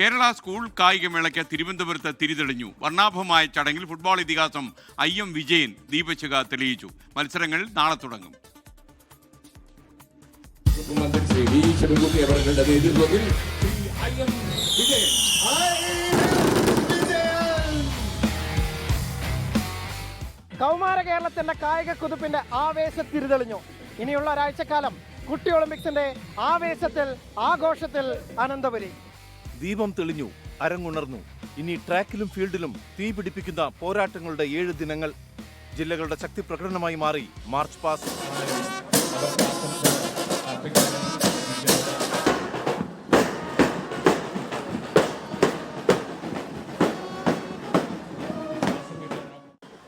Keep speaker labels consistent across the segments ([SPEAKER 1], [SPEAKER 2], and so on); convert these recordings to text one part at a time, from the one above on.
[SPEAKER 1] Kerala school കായികമേളയ്ക്ക് തിരുവനന്തപുരത്ത് തിരിതെളിഞ്ഞു. വർണാഭമായ ചടങ്ങിൽ football ഇതിഹാസം ഐ എം വിജയൻ ദീപശിഖ തെളിയിച്ചു. മത്സരങ്ങൾ നാളെ തുടങ്ങും.
[SPEAKER 2] കൗമാര കേരളത്തിന്റെ കായിക കുതിപ്പിന്റെ ആവേശ തിരിതെളിഞ്ഞു. ഇനിയുള്ള ഒരാഴ്ചക്കാലം കുട്ടി ഒളിമ്പിക്സിന്റെ ആവേശത്തിൽ ആഘോഷത്തിൽ അനന്തപുരി.
[SPEAKER 3] ദീപം തെളിഞ്ഞു അരങ്ങുണർന്നു. ഇനി ട്രാക്കിലും ഫീൽഡിലും തീ പിടിപ്പിക്കുന്ന പോരാട്ടങ്ങളുടെ ഏഴ് ദിനങ്ങൾ ജില്ലകളുടെ ശക്തി പ്രകടനമായി മാറി. മാർച്ച് പാസ്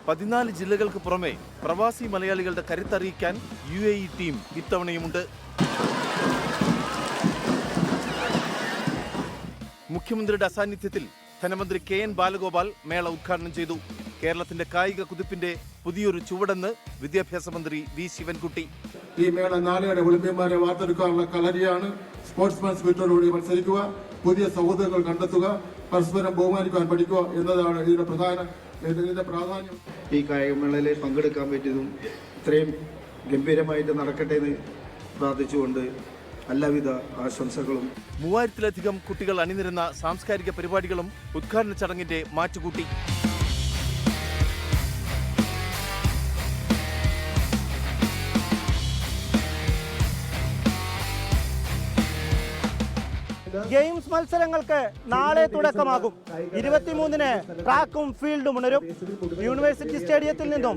[SPEAKER 3] പതിനാല് ജില്ലകൾക്ക് പുറമെ പ്രവാസി മലയാളികളുടെ കരുത്തറിയിക്കാൻ യു എ ഇ ടീം ഇത്തവണയുമുണ്ട്. മുഖ്യമന്ത്രിയുടെ അസാന്നിധ്യത്തിൽ ധനമന്ത്രി കെ എൻ ബാലഗോപാൽ മേള ഉദ്ഘാടനം ചെയ്തു. കേരളത്തിന്റെ കായിക കുതിപ്പിന്റെ പുതിയൊരു ചുവടെന്ന് വിദ്യാഭ്യാസ മന്ത്രി വി ശിവൻകുട്ടി.
[SPEAKER 4] ഈ മേള നാളെയുടെ ഒളിമ്പ്യന്മാരെ വാർത്തെടുക്കാനുള്ള കളരിയാണ് സ്പോർട്സ്മാൻ സ്പിരിറ്റോടുകൂടി മത്സരിക്കുക പുതിയ സൗഹൃദങ്ങൾ കണ്ടെത്തുക പരസ്പരം ബഹുമാനിക്കാൻ പഠിക്കുക എന്നതാണ് ഇതിന്റെ പ്രധാന ഇതിന്റെ പ്രാധാന്യം.
[SPEAKER 5] ഈ കായികമേളയിൽ പങ്കെടുക്കാൻ പറ്റിയതും ഇത്രയും ഗംഭീരമായിട്ട് നടക്കട്ടെ എന്ന് പ്രാർത്ഥിച്ചുകൊണ്ട് എല്ലാവിധ ആശംസകളും.
[SPEAKER 3] മൂവായിരത്തിലധികം കുട്ടികൾ അണിനിരുന്ന സാംസ്കാരിക പരിപാടികളും ഉദ്ഘാടന ചടങ്ങിന്റെ മാറ്റുകൂട്ടി.
[SPEAKER 2] ഗെയിംസ് മത്സരങ്ങൾക്ക് നാളെ തുടക്കമാകും. ഇരുപത്തിമൂന്നിന് ട്രാക്കും ഫീൽഡും ഉണരും. യൂണിവേഴ്സിറ്റി സ്റ്റേഡിയത്തിൽ നിന്നും